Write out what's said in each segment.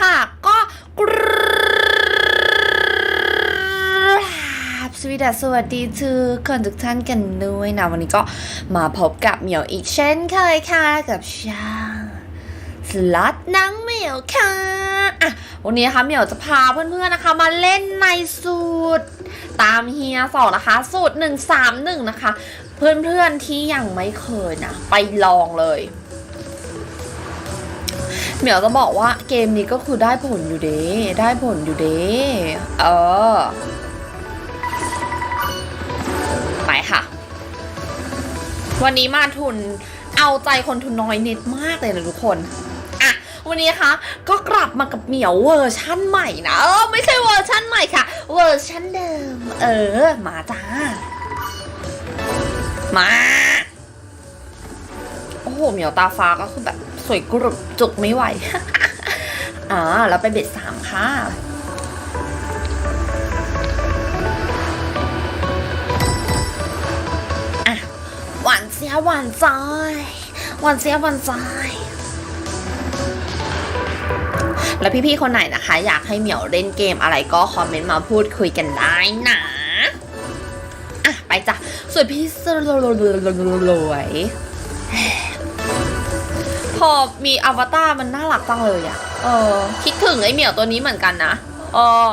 ค่ะ ก็กราบสวีดัสสวัสดีทุกคนทุกท่านกันด้วยนะ วันนี้ก็มาพบกับเหมียวอีกเช่นเคยค่ะ กับช่างสล็อตนังเหมียวค่ะอะวันนี้นะคะเหมียวจะพาเพื่อนๆนะคะ มาเล่นในสูตร ตามเฮียสองนะคะ สูตร131นะคะ เพื่อนๆที่ยังไม่เคยนะ ไปลองเลย เหมียวจะบอกว่าเกมนี้ก็คือได้ผลอยู่เด้ได้ผลอยู่เด้เออ ไปค่ะ วันนี้มาทุนเอาใจคนทุนน้อยนิดมากเลยนะทุกคนอะวันนี้นะคะก็กลับมากับเหมียวเวอร์ชั่นใหม่นะเออไม่ใช่เวอร์ชั่นใหม่ค่ะ เวอร์ชั่นเดิม เออ มาจ้า มา โอ้โหเหมียวตาฟ้าก็คือแบบ สวยกรุบจุกไม่ไหว อ่าแล้วไปเบ็ดสามค่ะอะหวานเสียหวานใจหวานเสียหวานใจแล้วพี่ๆคนไหนนะคะ อยากให้เหมียวเล่นเกมอะไรก็คอมเมนต์มาพูดคุยกันได้นะอะไปจ้ะสวยพี่สวย พอมีอวตารมันน่ารักจังเลยอะเออ คิดถึงไอ้เหมียวตัวนี้เหมือนกันนะเออ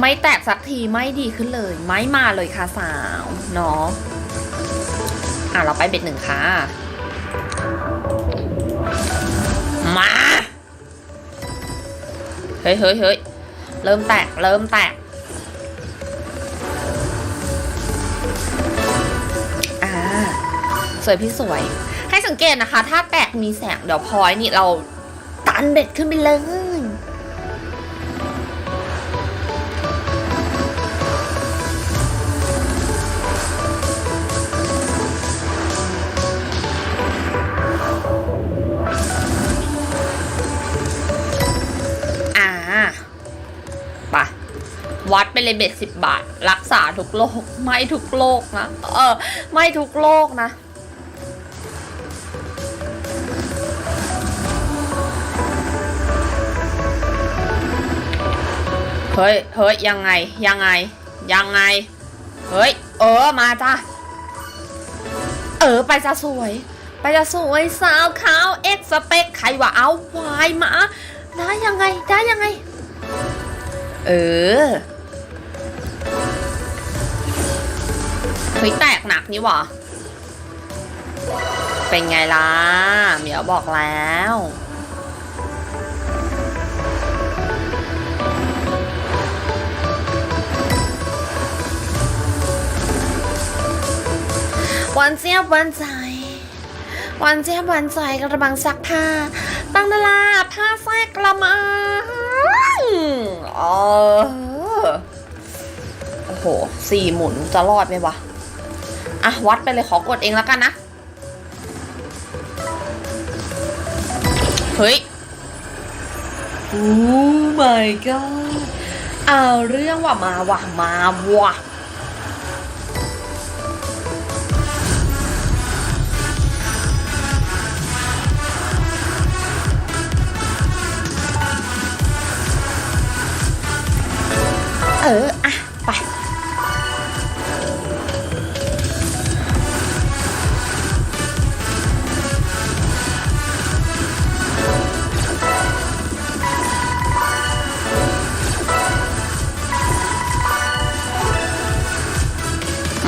ไม่แตกสักทีไม่ดีขึ้นเลย ไม่มาเลยค่ะสาวเนาะอะเราไปเบ็ดหนึ่งค่ะ มา เฮ้ยเฮ้ยเฮ้ยเริ่มแตก เริ่มแตก สวยพี่สวย ให้สังเกตนะคะ ถ้าแตกมีแสงเดี๋ยวพอยนี่เราตันเบ็ดขึ้นไปเลยอ่าไปวัดไปเลยเบ็ดสิบบาท รักษาทุกโรคไม่ทุกโรคนะ เออ ไม่ทุกโรคนะ เฮ้ย เฮ้ย ยังไง ยังไง ยังไง เฮ้ย เออ มาจ้ะเออ ไปจะสวย ไปจะสวยสาวขาวเอ็กสเปคใครว่าเอาวายมา ได้ยังไง ได้ยังไง เออ เฮ้ย แตกหนักนี่หว่าเป็นไงล่ะ เหมียวบอกแล้ว วันเจี๊ยบวันใจวันเจี๊ยบวันใจกระมังซักผ้า ตั้งนาลาผ้าแทรกกระมังเออโอ้โหสี่หมุนจะรอดไหมวะ อะ วัดไปเลยขอกดเองแล้วกันนะ เฮ้ยโอ้ my god เอาเรื่องว่ะมาว่ะมาว่ะ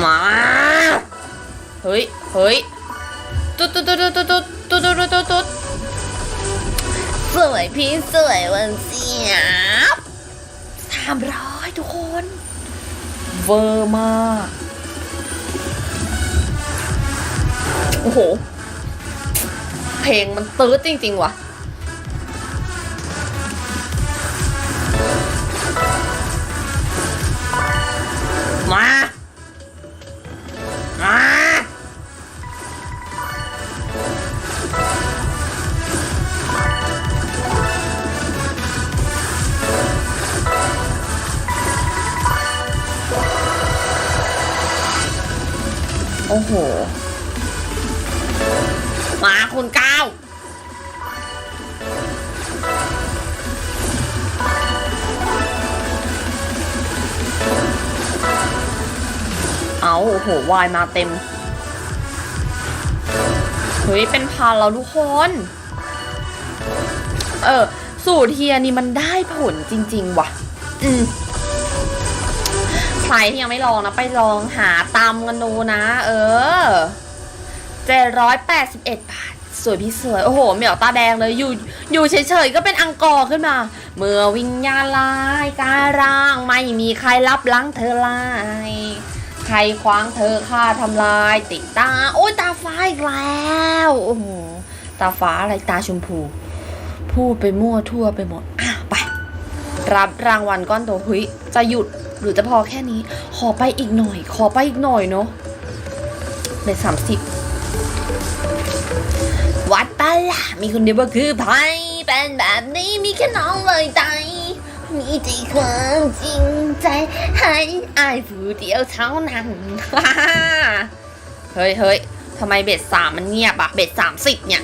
มา เฮ้ย เฮ้ยตุ๊ดตุ๊ดตุ๊ดตุ๊ดตุ๊ดตุ๊ดตุ๊ดตุ๊ดตุ๊ดตุ๊ดสวยพี่สวยวันเสียบสามร้อยทุกคน เวอร์มาก โอ้โห เพลงมันตื้อจริง ๆ ว่ะ โอ้โห มาคุณก้าวเอาโอ้โห วายมาเต็ม เฮ้ย เป็นพันแล้วทุกคน เออ สูตรเฮียนี่มันได้ผลจริง ๆ ว่ะ อืม ใครที่ยังไม่ลองนะ ไปลองหาตามกันดูนะ เออเจ็ดร้อยแปดสิบเอ็ดบาท สวยพี่สวย โอ้โห เหมียวตาแดงเลย อยู่ อยู่เฉยๆ ก็เป็นอังกอร์ขึ้นมา เมื่อวิญญาณลายการ่าง ไม่มีใครรับล้างเธอลาย ใครคว้างเธอฆ่าทำลาย ติดตา โอ้ยตาฟ้าอีกแล้วโอ้โหตาฟ้าอะไรตาชมพู พูดไปมั่วทั่วไปหมด อะไป รับรางวัลก้อนโตเฮ้ยจะหยุด หรือจะพอแค่นี้ ขอไปอีกหน่อย ขอไปอีกหน่อยเนาะเบ็ดสามสิบวัดปะล่ะมีคนเดียวก็คือไพ่เป็นแบบนี้มีแค่น้องเลยใจมีแต่ความจริงใจให้อายผู้เดียวเท่านั้นเฮ้ยเฮ้ยทำไมเบ็ดสามมันเงียบอะเบ็ดสามสิบเนี่ย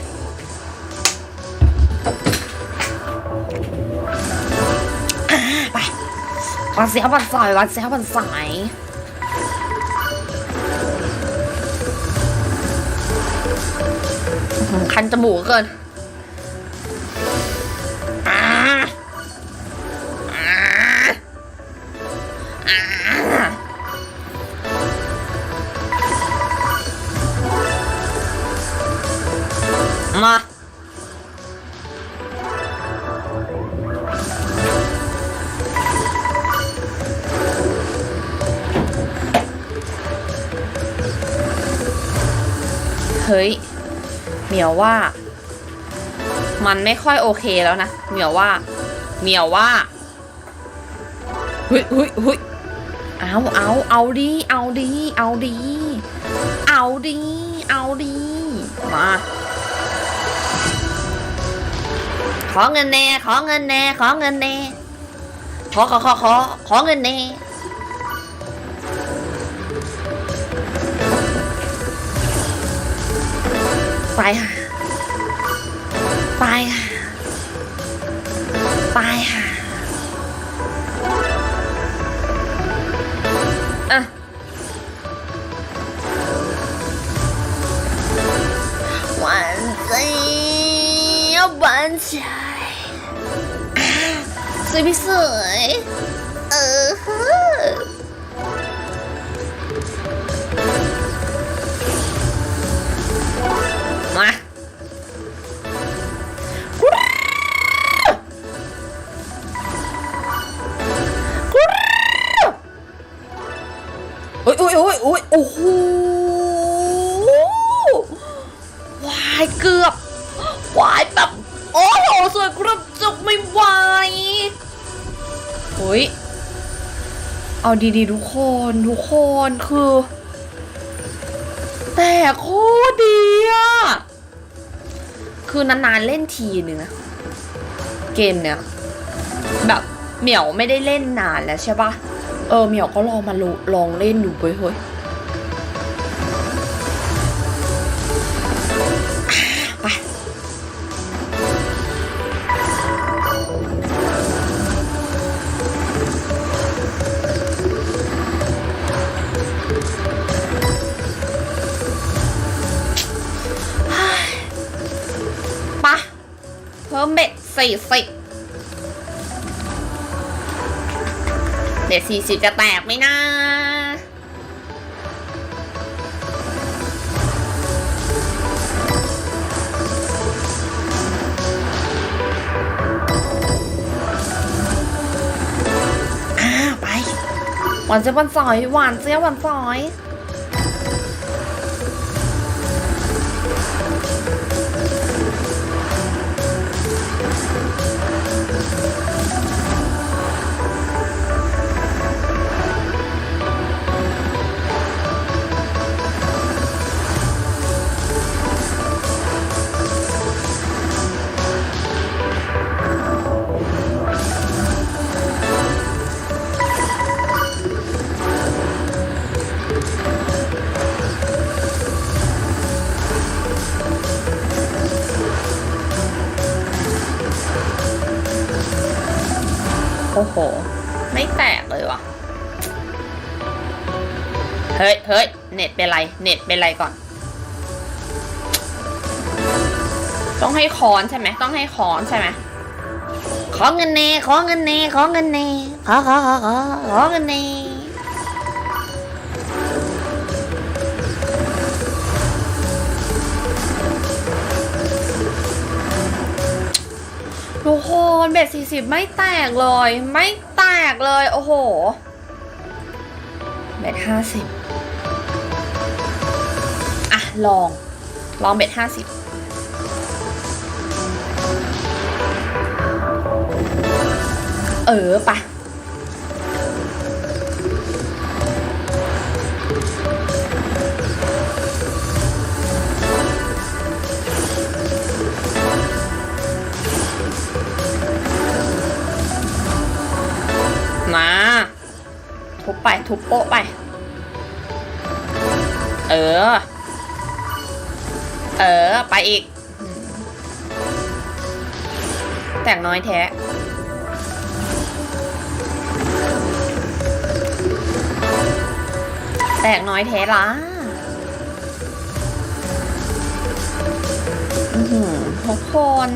วันเสียวันสายวันเสียวันสายคันจมูกเกินมา เฮ้ยเหมียวว่า มันไม่ค่อยโอเคแล้วนะเหมียวว่าเหมียวว่าเฮ้ยเฮ้ยเฮ้ยเอาเอาเอาดี เอาดี เอาดี เอาดี เอาดี มา ขอเงินแน่ ขอเงินแน่ ขอเงินแน่ ขอขอขอขอขอเงินแน่ ไปค่ะ ไปค่ะ วายแบบ โอ้โหสวยกระจุกไม่ไหวเฮ้ย เอาดีๆ ทุกคนทุกคนคือ แต่โคตรดีอะคือนานๆเล่นทีหนึ่งนะ เกมเนี้ยแบบเหมียวไม่ได้เล่นนานแล้วใช่ปะเออเหมียวก็ลองมาลลองเล่นดูเว้ยเฮ้ย พิ่มเบ็ดสี่สิบเบ็ดสี่สิบจะแตกไหมนะหวานเจี๊ยบหวานซอย หวานเจี๊ยบหวานซอย เฮ้ยเฮ้ยเน็ตเป็นไร เน็ตเป็นไรก่อน ต้องให้คอนใช่ไหม ต้องให้คอนใช่ไหม ขอเงินเนขอเงินเนขอเงินเนขอขอขอขอขอเงินเนทุกคนเบ็ดสี่สิบไม่แตกเลย ไม่แตกเลย โอ้โห เบ็ดห้าสิบอะ ลอง ลองเบ็ดห้าสิบเออปะ ทุบไปทุบโป๊ะไป เออ เออ ไปอีก แตกน้อยแท้ แตกน้อยแท้ละอือหือทุกคน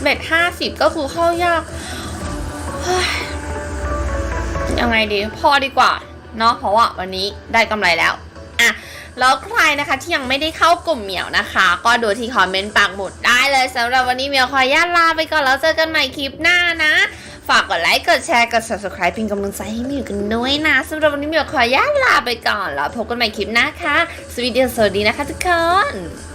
เบ็ดห้าสิบก็คือเข้ายาก ยังไงดีพอดีกว่าเนาะเพราะว่าวันนี้ได้กำไรแล้วอะแล้วใครนะคะที่ยังไม่ได้เข้ากลุ่มเหมียวนะคะ ก็ดูที่คอมเมนต์ปักหมุดได้เลยสำหรับวันนี้เหมียวขอญาตลาไปก่อนแล้วเจอกันใหม่คลิปหน้านะ ฝากกดไลค์กดแชร์กด subscribe เป็นกำลังใจให้เหมียวกันด้วยนะสำหรับวันนี้เหมียวขอญาตลาไปก่อนแล้วพบกันใหม่คลิปหน้าค่ะสวัสดีสวัสดีนะคะทุกคน